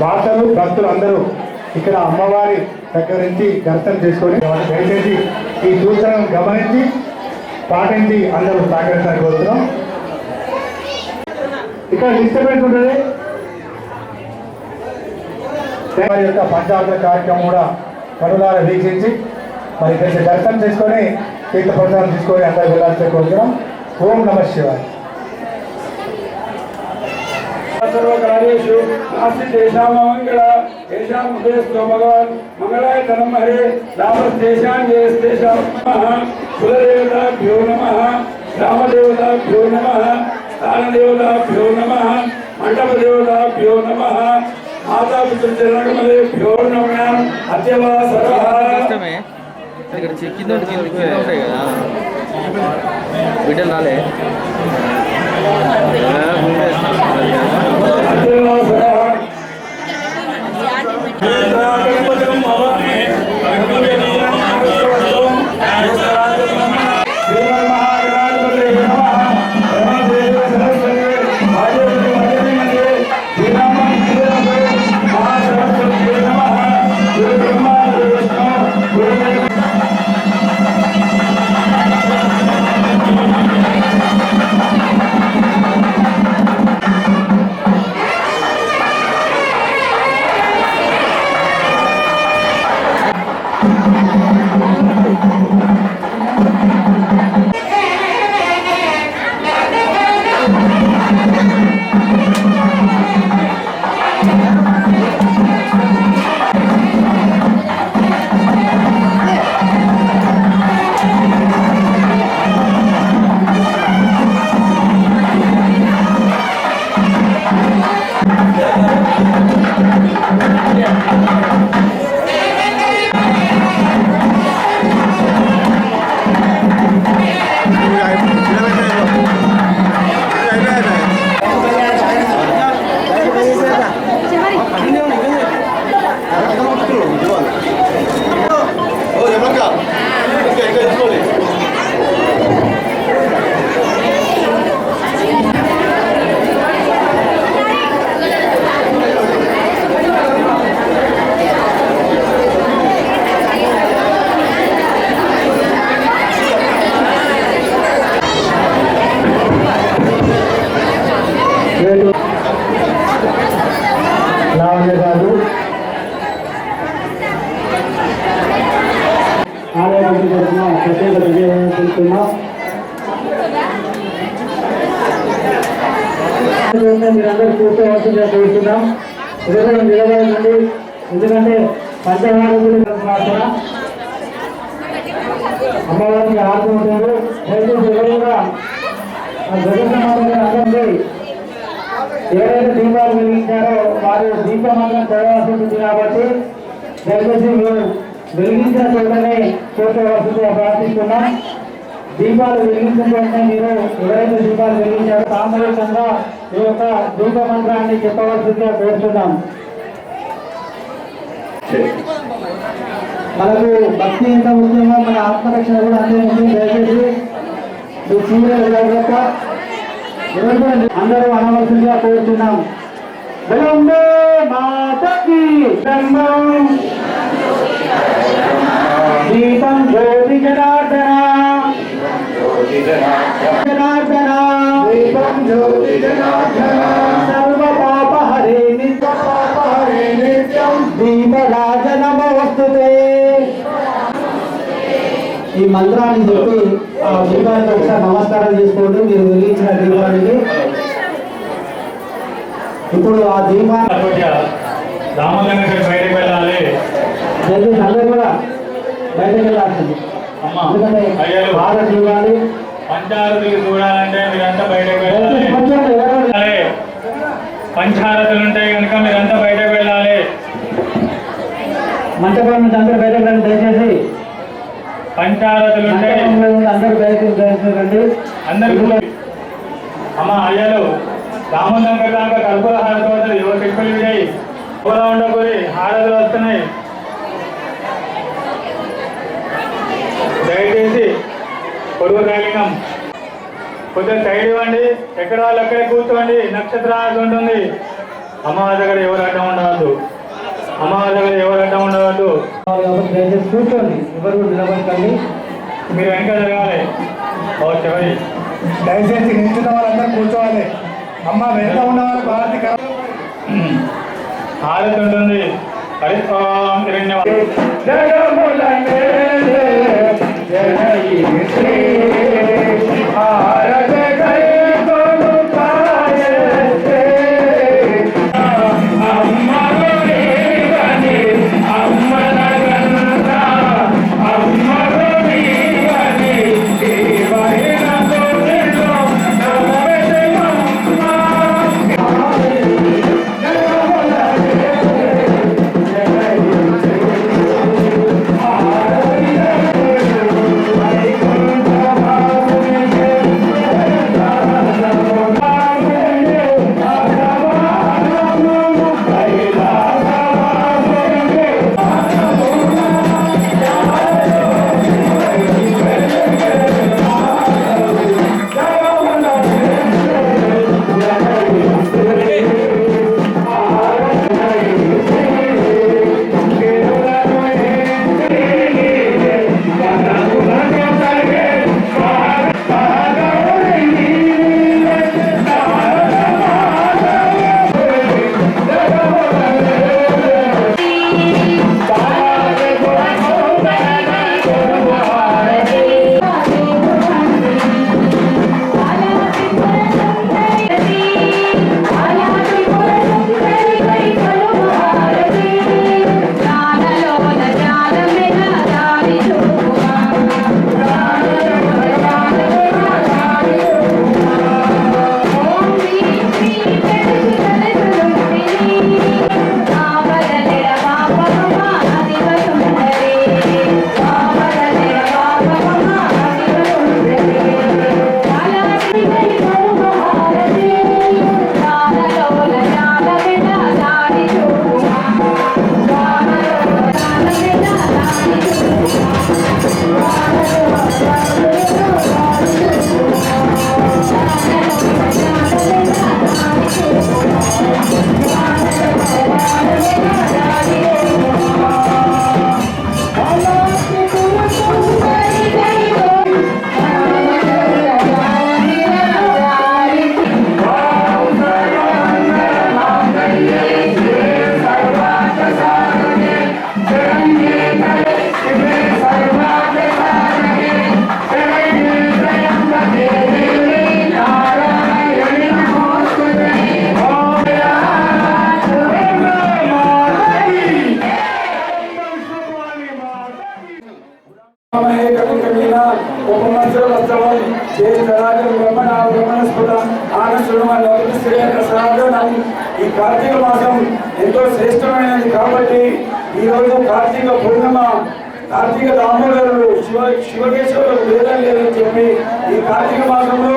దాతలు వార్తలు భక్తులు అందరూ ఇక్కడ అమ్మవారి దగ్గర నుంచి దర్శనం చేసుకొని దయచేసి ఈ సూచనను గమనించి పాటించి అందరూ సహకరించడానికి కోరుతున్నాం. ఇక్కడ డిస్టర్బెన్స్ ఉంటుంది వారి యొక్క పంచాయతీల కార్యక్రమం కూడా కనులార వీక్షించి మరి ఇక్కడ దర్శనం చేసుకొని తీర్థ ప్రసాదం తీసుకొని అందరూ వెళ్ళాల్సి కోరుతున్నాం. ఓం నమ శివాయ. సర్వకార్యేషు నాస్తి తేషాం మంగళ తేషాం ఉదయస్తో భగవాన్ మంగళాయ ధనం హరే రామస్తేషాం జయస్తేషాం కులదేవతాభ్యో నమ రామదేవతాభ్యో నమ స్థానదేవతాభ్యో నమ మండపదేవతాభ్యో నమ మాతాపితృచరణకమలేభ్యో నమ అత్యవా సర్వ ఇక్కడ కింద కింద ఉంటాయి కదా. బిడ్డలు రాలే. ఆలయ తరఫున ప్రత్యేక విజయం మీరందరూ కూర్చోవలసిందిగా కోరుతున్నాం ఇరవై నిలబడండి ఎందుకంటే పంచహారతులు మాత్రం అమ్మవారికి ఆడుతుంటారు దయచేసి ఎవరైతే దీపాలు వెలిగించారో వారు దీపం చదవాల్సి ఉంటుంది కాబట్టి దయచేసి మీరు వెలిగించిన చోటనే కూర్చోవలసిందిగా ప్రార్థిస్తున్నాం. దీపాలు వెలిగించిన వెంటనే మీరు ఎవరైతే దీపాలు వెలిగించారో సామూహికంగా ఈ యొక్క దీప మంత్రాన్ని చెప్పవలసిందిగా కోరుతున్నాం. మనకు భక్తి ఎంత ముఖ్యమో మన ఆత్మరక్షణ కూడా అంతే ముఖ్యం దయచేసి మీ సీరియల్ జాగ్రత్త. అందరూ అనవలసిందిగా కోరుతున్నాం. విలంబే మాతకి దీపం జ్యోతి జనార్దన. జనార్దన దీపం జ్యోతి జనార్దన. సర్వ పాప హరే నిత్య. పాప హరే నిత్యం. దీపరాజ నమోస్తుతే. ఈ మంత్రాన్ని చెప్పి ఆ దీపానికి ఒకసారి నమస్కారం చేసుకోండి. మీరు వెలిగించిన దీపానికి. ఇప్పుడు ఆ దీపాన్ని రామగంగ బయటకు వెళ్ళాలి. అందరూ కూడా. బయటకు వెళ్ళాల్సింది అమ్మా ఎందుకంటే బాగా చూడాలి. పంచారతులు చూడాలంటే మీరంతా బయటకు వెళ్ళాలి. పంచారతులు ఉంటాయి కనుక మీరంతా బయటకు వెళ్ళాలి. మంటపం నుంచి అందరూ బయటకు రండి దయచేసి. పంచారతులు ఉంటాయి అందరూ బయటకు రండి అందరూ అమ్మ అయ్యాలు రామనగర్ దాకా కర్పూర హారతి విజయ్. కూడా ఉండకూరి హారతులు వస్తున్నాయి. పొడుగు రాలింగం కొద్దిగా సైడ్ ఇవ్వండి. ఎక్కడ వాళ్ళు అక్కడే కూర్చోండి. నక్షత్రాలు ఉంటుంది. అమ్మవారి దగ్గర ఎవరు అడ్డం ఉండవద్దు. అమ్మవారి దగ్గర ఎవరు అడ్డం ఉండవద్దు. కూర్చోండి. ఎవరు నిలబడకండి. మీరు వెనక జరగాలి. చివరి దయచేసి నిల్చున్న వాళ్ళందరూ కూర్చోవాలి. అమ్మ వెనక ఉన్న వాళ్ళు భారతి హారతి ఉంటుంది. హరి ఓం హిరణ్య ఈ కార్తీక మాసం ఎంతో శ్రేష్టమైనది కాబట్టి ఈ రోజు కార్తీక పూర్ణిమ కార్తీక దామోదరుడు శివ శివకేశ్వరులకు వేదం లేదని చెప్పి ఈ కార్తీక మాసంలో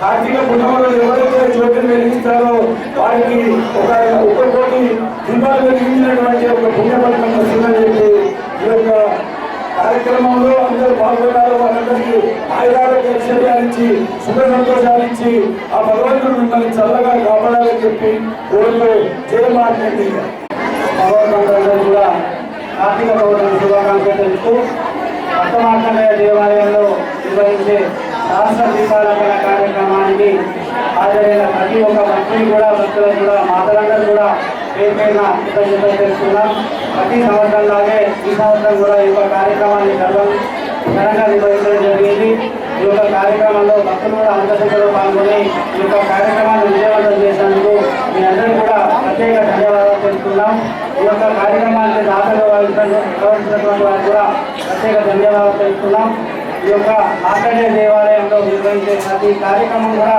కార్తీక పూర్ణిమలో ఎవరైతే జ్యోతిని వెలిగిస్తారో వారికి ఒక ఒక కోటి దీపాలు వెలిగించినటువంటి ఒక పుణ్యపత్రం వస్తుందని చెప్పి ఈ యొక్క కార్యక్రమంలో అందరూ పాల్గొన్నారు వాళ్ళందరికీ ఆయుధాలకు ఆ భగవంతుడు మిమ్మల్ని చల్లగా కాపాడాలని చెప్పి కోరుతూ జయమాటండి భగవంతులందరూ కూడా కార్తీక పౌర్ణమి శుభాకాంక్షలు తెలుస్తూ అష్టమార్కండేయ దేవాలయంలో నిర్వహించే రాష్ట్ర దీపాలంకరణ కార్యక్రమానికి హాజరైన ప్రతి ఒక్క భక్తులు కూడా భక్తులను కూడా మాతలందరూ కూడా పేరుపైన కృతజ్ఞతలు తెలుస్తున్నాం ప్రతి సంవత్సరంలాగే ఈ సంవత్సరం కూడా ఈ యొక్క కార్యక్రమాన్ని గర్వం ఘనంగా నిర్వహించడం జరిగింది. ఈ యొక్క కార్యక్రమంలో భక్తులు కూడా అంతసంఖ్యలో పాల్గొని ఈ యొక్క కార్యక్రమాన్ని విజయవంతం చేసినందుకు మీ అందరూ కూడా ప్రత్యేక ధన్యవాదాలు తెలుపుతున్నాం ఈ యొక్క కార్యక్రమాన్ని దాతగా వ్యవహరించినటువంటి వారు కూడా ప్రత్యేక ధన్యవాదాలు తెలుపుతున్నాం ఈ యొక్క మార్కండేయ దేవాలయంలో నిర్వహించే ప్రతి కార్యక్రమం కూడా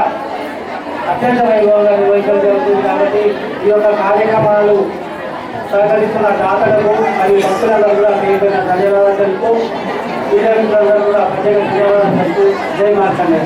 అత్యంత వైభవంగా నిర్వహించడం జరుగుతుంది కాబట్టి ఈ యొక్క కార్యక్రమాలు సహకరిస్తున్న దాతలకు మరియు భక్తులందరూ కూడా పేరు ధన్యవాదాలు తెలుపుతూ విజయవంతులందరూ కూడా ప్రత్యేక ధన్యవాదాలు తెలుపుతూ జై మార్కండే